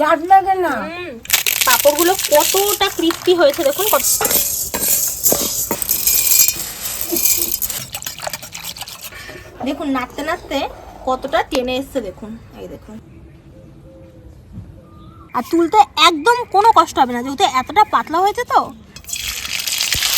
জাত লাগে না। পাঁপড়গুলো কতটা ক্রিস্পি হয়েছে দেখুন, কত দেখুন, নাড়তে নাড়তে কতটা টেনে এসছে দেখুন, এই দেখুন। আর তুলতে একদম কোনো কষ্ট হবে না, যেহেতু এতটা পাতলা হয়েছে তো।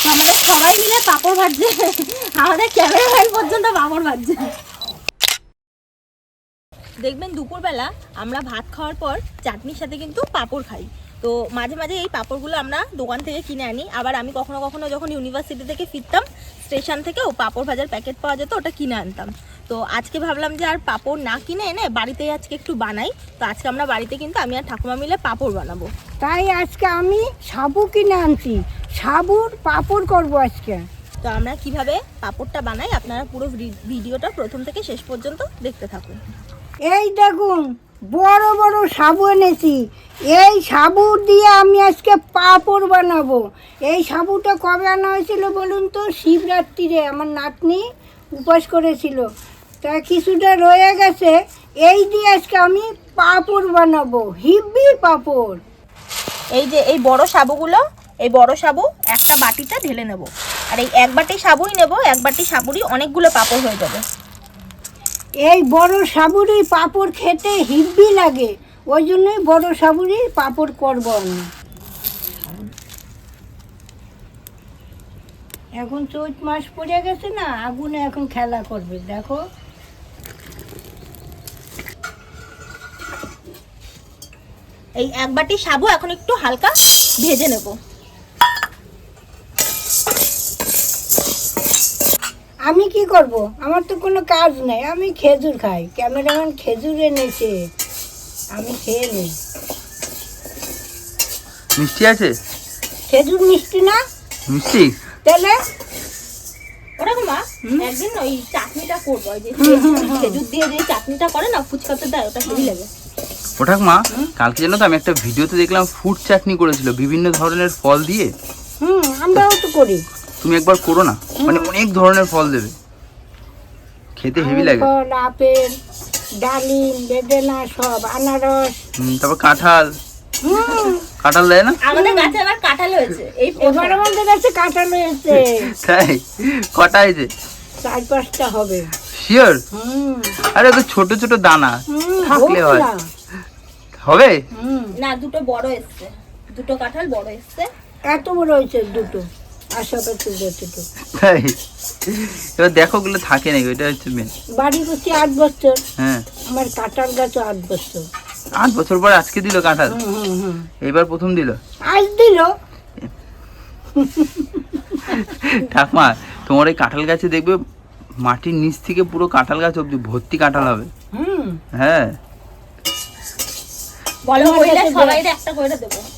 তো আমাদের সবাই মিলে পাঁপড় ভাজছে, আমাদের ক্যামেরাম্যান পর্যন্ত পাঁপড় ভাজছে। দেখবেন দুপুরবেলা আমরা ভাত খাওয়ার পর চাটনির সাথে কিন্তু পাঁপড় খাই। তো মাঝে মাঝে এই পাঁপড়গুলো আমরা দোকান থেকে কিনে আনি। আবার আমি কখনো কখনো যখন ইউনিভার্সিটি থেকে ফিরতাম স্টেশন থেকেও পাঁপড় ভাজার প্যাকেট পাওয়া যেত ওটা কিনে আনতাম। তো আজকে ভাবলাম যে আর পাঁপড় না কিনে এনে বাড়িতেই আজকে একটু বানাই। তো আজকে আমরা বাড়িতে কিন্তু আমি আর ঠাকুমা মিলে পাঁপড় বানাবো। তাই আজকে আমি সাবু কিনে আনছি। সাবুর পাপড় করব আজকে। তো আমরা কীভাবে পাঁপড়টা বানাই আপনারা পুরো ভিডিওটা প্রথম থেকে শেষ পর্যন্ত দেখতে থাকুন। এই দেখুন, বড় বড় সাবু এনেছি। এই সাবু দিয়ে আমি আজকে পাপড় বানাবো। এই সাবুটা কবে আনা হয়েছিল বলুন তো? শিবরাত্রিরে আমার নাতনি উপাস করেছিল। তা কিছুটা রয়ে গেছে, এই দিয়ে আজকে আমি পাপড় বানাবো, হিব্বি পাপড়। এই যে এই বড় সাবুগুলো, এই বড় সাবু একটা বাটিতে ঢেলে নেব। আর এই এক বাটি সাবুই নেব, এক বাটি সাবুরই অনেকগুলো পাঁপড় হয়ে যাবে। এই বড় সাবুরি পাপড় খেতে হিব্বি লাগে। ওই জন্যই বড় সাবুরি পাপড় করব আমি। এখন চৈত মাস পড়ে গেছে না, আগুনে এখন খেলা করবে, দেখো। এই এক বাটি সাবু এখন একটু হালকা ভেজে নেব। আমি কি করব? আমার তো কোনো কাজ নাই। আমি খেজুর খাই। ক্যামেরাম্যান খেজুর এনেছে। আমি খেয়ে নিই। মিষ্টি আছে? খেজুর মিষ্টি না? মিষ্টি? তাহলে? ওরকম মা একদিন ওই চাটনিটা করব। ওই যে খেজুর দিয়ে যে চাটনিটা করে না ফুচকাতে দেয় ওটা হেভি লাগে ওঠাক মা কালকে জানো তো আমি একটা ভিডিওতে দেখলাম ফুড চাটনি করেছিল বিভিন্ন ধরনের ফল দিয়ে। হুম আমরাও তো করি। তুমি একবার করো না। মানে অনেক ধরনের ফল দেবে। খেতে হেভি লাগে। ফল আপেল ডালিম বেদেনা সব আনারস। হুম, তারপর কাঁঠাল। কাঁঠাল দেয় না? আমাদের গাছে আবার কাঁঠাল হয়েছে। এই এবার আমাদের কাছে কাঁঠাল হয়েছে। তাই? কটা হয়েছে? চার পাঁচটা হবে। শিওর হুম। আরে তো ছোট ছোট দানা। থাকলে হয়। হবে? হুম। না দুটো বড় এসছে। দুটো কাঁঠাল বড় এসছে। এত বড় হয়েছে দুটো। তাই? এবার দেখো ওগুলো থাকে নাকি? ওইটা হচ্ছে মেন বাড়ি করছি আট বছর। হ্যাঁ। আমার কাঁঠাল গাছও আট বছর। আট বছর পর আজকে দিল কাঁঠাল? এবার প্রথম দিল? আজ দিল। ঠাকমা তোমার এই কাঁঠাল গাছে দেখবে মাটির নিচ থেকে পুরো কাঁঠাল গাছ অব্দি ভর্তি কাঁঠাল হবে। হুম। হ্যাঁ বলো তোমার কইলে কাছে সবাই একটা করে দেবো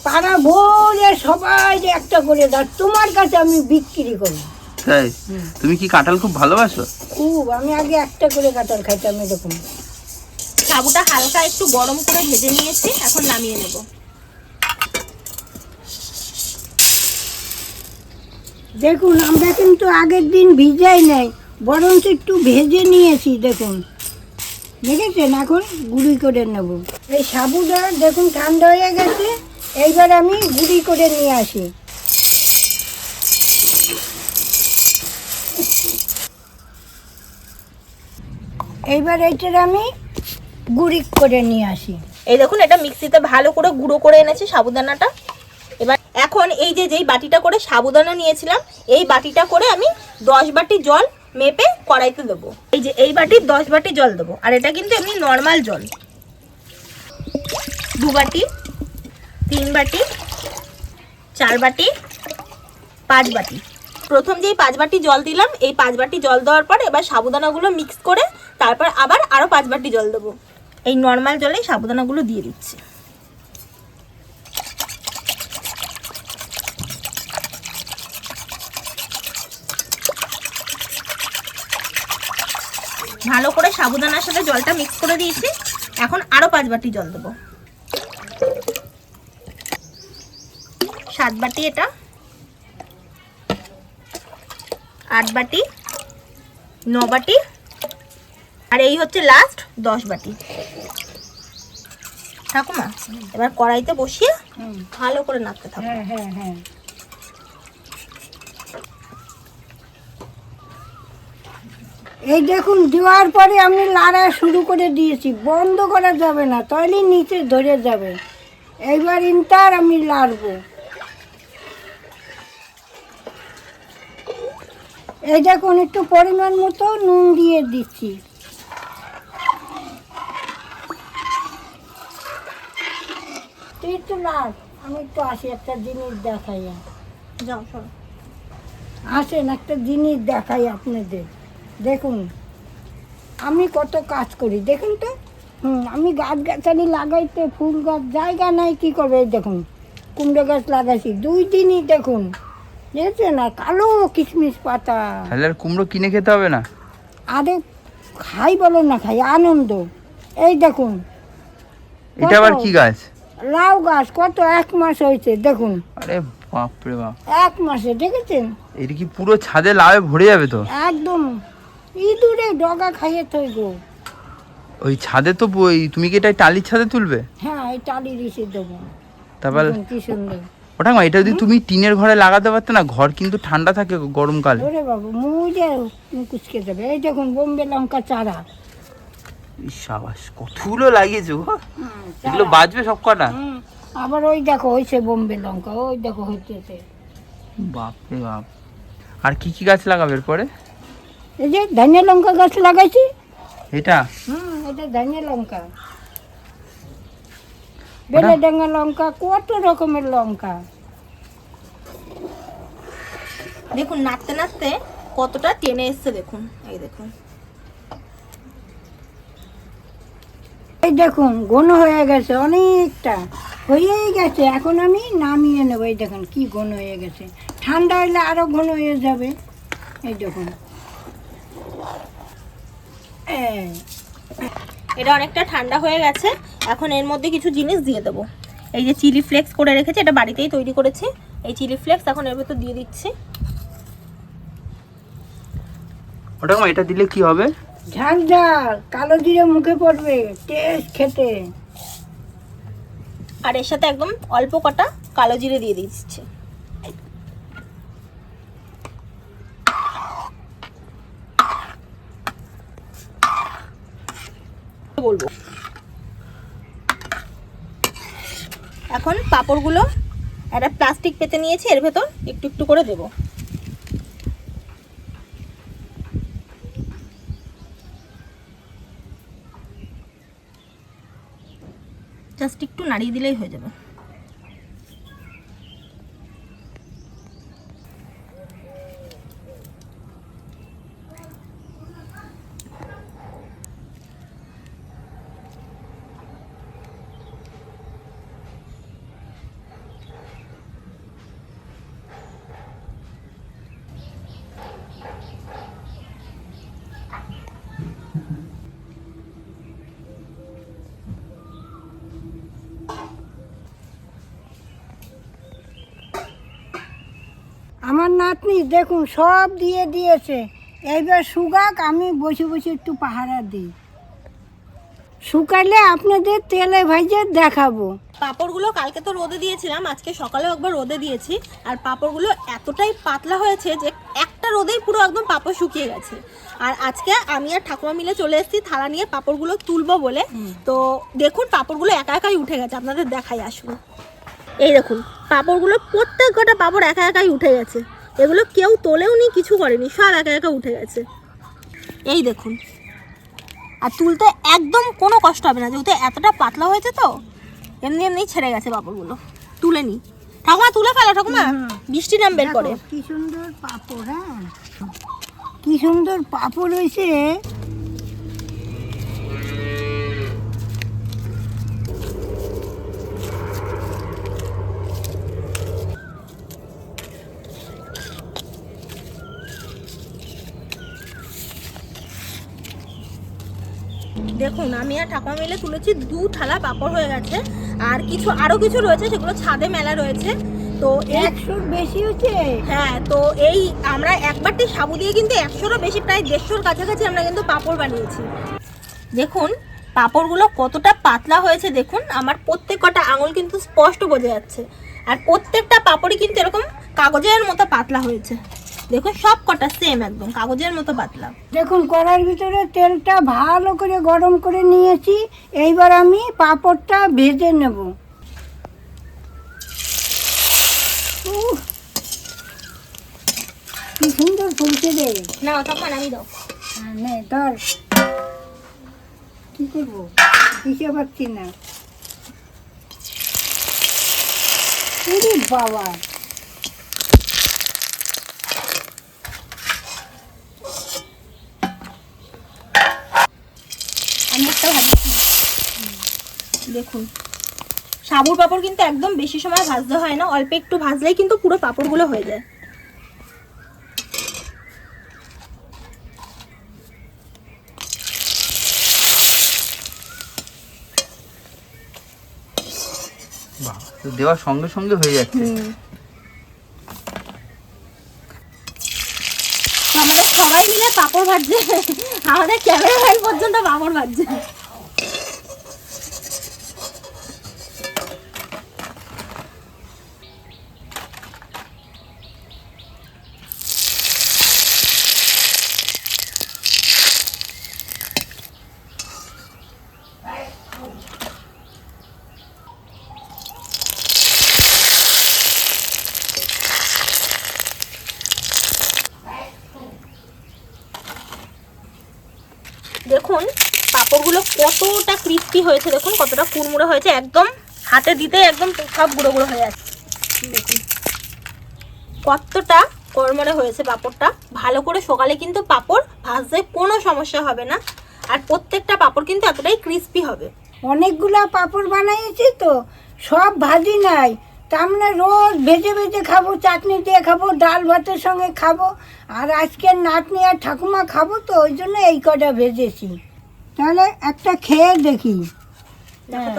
পাড়া ভোরে সবাই যে একটা করে দাও তোমার কাছে আমি বিক্রি করি। তাই? তুমি কি কাঁঠাল খুব ভালোবাসো? খুব আমি আগে একটা করে কাঁঠাল খাইতাম এরকম। সাবুটা হালকা একটু গরম করে ভেজে নিয়েছি এখন নামিয়ে নেব। দেখুন আমরা কিন্তু আগের দিন ভিজাই নাই বরঞ্চ একটু ভেজে নিয়েছি দেখুন। দেখেছেন? এখন গুঁড়ি করে নেব। এই সাবুটা দেখুন ঠান্ডা হয়ে গেছে, এইবার আমি গুঁড়ি করে নিয়ে আসি। এইবার এইটার আমি গুঁড়ি করে নিয়ে আসি। এই দেখুন, এটা মিক্সিতে ভালো করে গুঁড়ো করে এনেছি সাবুদানাটা। এবার এখন এই যে যেই বাটিটা করে সাবুদানা নিয়েছিলাম, এই বাটিটা করে আমি দশ বাটি জল মেপে কড়াইতে দেবো। এই যে এই বাটির দশ বাটি জল দেবো। আর এটা কিন্তু এমনি নর্মাল জল। দু বাটি, তিন বাটি, চার বাটি, পাঁচ বাটি। প্রথম যেই পাঁচ বাটি জল দিলাম, এই পাঁচ বাটি জল দেওয়ার পর এবার সাবুদানাগুলো মিক্স করে তারপর আবার আরও পাঁচ বাটি জল দেবো। এই নর্মাল জলে সাবুদানাগুলো দিয়ে দিচ্ছি। ভালো করে সাবুদানার সাথে জলটা মিক্স করে দিয়েছি। এখন আরও পাঁচ বাটি জল দেবো। সাত বাটি এটা। আট বাটি। ন বাটি। আর এই হচ্ছে লাস্ট দশ বাটি। ঠাকুমা এবার কড়াইতে বসিয়ে ভালো করে নাড়তে থাকো। হ্যাঁ হ্যাঁ হ্যাঁ। এই দেখুন দেওয়ার পরে আমি লাড়া শুরু করে দিয়েছি। বন্ধ করা যাবে না তাহলে নিচে ধরে যাবে। এইবার ইন্টার আমি লাড়বো এই দেখুন একটু পরিমাণ মতো নুন দিয়ে দিচ্ছি। তুই একটু লাড় আমি একটু আসি একটা জিনিস দেখাই। যাও আসেন একটা জিনিস দেখাই আপনাদের। দেখুন আমি কত কাজ করি দেখুন তো। হুম আমি গাছ গাছালি লাগাইতে ফুল গাছ জায়গা নাই কি করবে? দেখুন কুমড়ো গাছ লাগাইছি দুই দিনই দেখুন। দেখছেন না? কালো কিশমিশ পাতা। তাহলে আর কুমড়ো কিনে খেতে হবে না? আরে খাই বলো না খাই আনন্দ। এই দেখুন এটা আবার কি গাছ? লাউ গাছ কত এক মাস হয়েছে দেখুন। আরে বাপরে বাপ। এক মাসে দেখেছেন? এটা কি পুরো ছাদে লাউ ভরে যাবে তো? একদম। ইঁদুরে ডগা খাইয়ে থই গো। ওই ছাদে তো ওই তুমি কি এটা টালির ছাদে তুলবে? হ্যাঁ এই টালি রিসে দেবো। তারপর কি সুন্দর। ওটা মা এটা যদি তুমি টিনের ঘরে লাগাতে পারতে না ঘর কিন্তু ঠান্ডা থাকে গরমকালে। ওরে বাবু মুজে কুচকে দেবে এই দেখুন বোম্বে লঙ্কা চারা। সাবাস কতগুলো লাগিয়েছো। হুম, এগুলো। বাজবে সব কটা? আবার ওই দেখো হয়েছে বোম্বে লঙ্কা ওই দেখো হইতেছে। বাপরে বাপ। আর কি কি গাছ লাগাবে এরপরে? এই যে ধনিয়া লঙ্কা গাছ লাগাইছি। এটা? হুম এটা ধনিয়া লঙ্কা। বেলেডাঙ্গা লঙ্কা কত রকমের লঙ্কা। দেখুন নাড়তে নাড়তে কতটা টেনে এসছে দেখুন। এই দেখুন। এই দেখুন ঘন হয়ে গেছে অনেকটা। হয়েই গেছে এখন আমি নামিয়ে নেব। এই দেখুন কি ঘন হয়ে গেছে। ঠান্ডা হলে আরও ঘন হয়ে যাবে। এই দেখুন। এটা অনেকটা ঠান্ডা হয়ে গেছে। এখন এর মধ্যে কিছু জিনিস দিয়ে দেবো। এই যে চিলি ফ্লেক্স করে রেখেছি এটা বাড়িতেই তৈরি করেছি। এই চিলি ফ্লেক্স এখন এর ভেতর দিয়ে দিচ্ছি। ওটা এটা দিলে কি হবে? ঝাল ঝাল কালো জিরে মুখে পড়বে টেস্ট খেতে। আর এর সাথে একদম অল্প কটা কালো জিরে দিয়ে দিচ্ছি। বলব। এখন পাঁপড়গুলো একটা প্লাস্টিক পেতে নিয়েছি, এর ভেতর একটু একটু করে দেব। জাস্ট একটু নাড়িয়ে দিলেই হয়ে যাবে। নাতনি দেখুন সব দিয়ে দিয়েছে। এইবার শুকাক আমি বসে বসে একটু পাহারা দিই। শুকালে আপনাদের তেলে ভাইজে দেখাবো। পাঁপড়গুলো কালকে তো রোদে দিয়েছিলাম আজকে সকালেও একবার রোদে দিয়েছি। আর পাঁপড়গুলো এতটাই পাতলা হয়েছে যে একটা রোদেই পুরো একদম পাঁপড় শুকিয়ে গেছে। আর আজকে আমি আর ঠাকুমা মিলে চলে এসেছি থালা নিয়ে পাঁপড়গুলো তুলবো বলে। তো দেখুন পাঁপড়গুলো একা একাই উঠে গেছে আপনাদের দেখাই আসুন। এই দেখুন পাঁপড়গুলো প্রত্যেক কটা পাঁপড় একা একাই উঠে গেছে। এগুলো কেউ তোলেও নি কিছু করেনি সব একা একা উঠে গেছে। এই দেখুন। আর তুলতে একদম কোনো কষ্ট হবে না যেহেতু এতটা পাতলা হয়েছে তো এমনি এমনি ছেড়ে গেছে পাপড়গুলো তুলে নি। ঠাকুমা তুলে ফেলো ঠাকুমা। বৃষ্টি নাম বের করে। কি সুন্দর পাপড় হ্যাঁ। কি সুন্দর পাপড় হয়েছে। দেখুন আমি আর ঠাকুমা মিলে তুলেছি দু থালা পাপড় হয়ে গেছে। আর কিছু আরও কিছু রয়েছে সেগুলো ছাদে মেলা রয়েছে। তো একশোর বেশি হয়েছে হ্যাঁ তো এই আমরা একবারটি সাবু দিয়ে কিন্তু একশোরও বেশি প্রায় দেড়শোর কাছাকাছি আমরা কিন্তু পাপড় বানিয়েছি। দেখুন পাঁপড়গুলো কতটা পাতলা হয়েছে দেখুন। আমার প্রত্যেক কটা আঙুল কিন্তু স্পষ্ট বোঝা যাচ্ছে। আর প্রত্যেকটা পাঁপড়ই কিন্তু এরকম কাগজের মতো পাতলা হয়েছে। দেখুন সব কটা সেম একদম কাগজের মতো পাতলা। দেখুন কড়ার ভিতরে তেলটা ভালো করে গরম করে নিয়েছি। এইবার আমি পাঁপড়টা ভেজে নেব। কি সুন্দর ফুলছে রে। না তখন আমি দাও। হ্যাঁ, নে ধর। কি করব? দিতে পারছি না। বাবা। আমি একটা ভাজি দেখুন। সাবুর পাপড় কিন্তু একদম বেশি সময় ভাজতে হয় না অল্প একটু ভাজলেই কিন্তু পুরো পাঁপড়গুলো হয়ে যায়। বাহ তো দেওয়ার সঙ্গে সঙ্গে হয়ে যাচ্ছে তো আমাদের সবাই মিলে পাঁপড় ভাজছে। আমাদের ক্যামেরাম্যান পর্যন্ত পাপড় ভাজছে দেখুন পাঁপড়গুলো কতটা ক্রিস্পি হয়েছে দেখুন, কতটা কুড়মুড়ে হয়েছে। একদম হাতে দিতে একদম সব গুঁড়ো গুঁড়ো হয়ে যাচ্ছে। দেখুন, কতটা কড়মড়ে হয়েছে পাঁপড়টা। ভালো করে সকালে কিন্তু পাঁপড় ভাজতে কোনো সমস্যা হবে না। আর প্রত্যেকটা পাঁপড় কিন্তু এতটাই ক্রিস্পি হবে। অনেকগুলা পাঁপড় বানাইছি তো, সব ভাজি নাই। তার মানে রোজ ভেজে ভেজে খাব, চাটনি দিয়ে খাব, ডাল ভাতের সঙ্গে খাব, আর আজকের নাতনি আর ঠাকুমা খাব তো, ওই জন্য এই কটা ভেজেছি। তাহলে একটা খেয়ে দেখি। হ্যাঁ।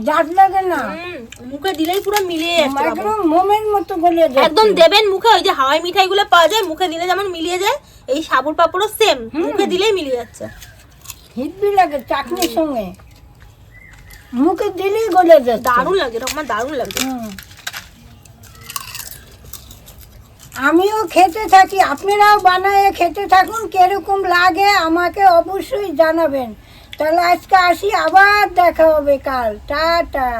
জাত লাগে না। হুম, মুখে দিলেই পুরো মিলিয়ে যাচ্ছে একদম মোমের মতো গলে একদম দেবেন মুখে ওই যে হাওয়াই মিঠাইগুলো পাওয়া যায় মুখে দিলে যেমন মিলিয়ে যায় এই সাবুর পাঁপড়ও সেম মুখে দিলেই মিলিয়ে যাচ্ছে। হিটবি লাগে চাটনির সঙ্গে। মুখে দিলেই গলে দারুণ এটা আমার দারুণ লাগছে হুম। আমিও খেতে থাকি, আপনারাও বানায় খেতে থাকুন, কেরকম লাগে আমাকে অবশ্যই জানাবেন। তাহলে আজকে আসি, আবার দেখা হবে কাল। টাটা।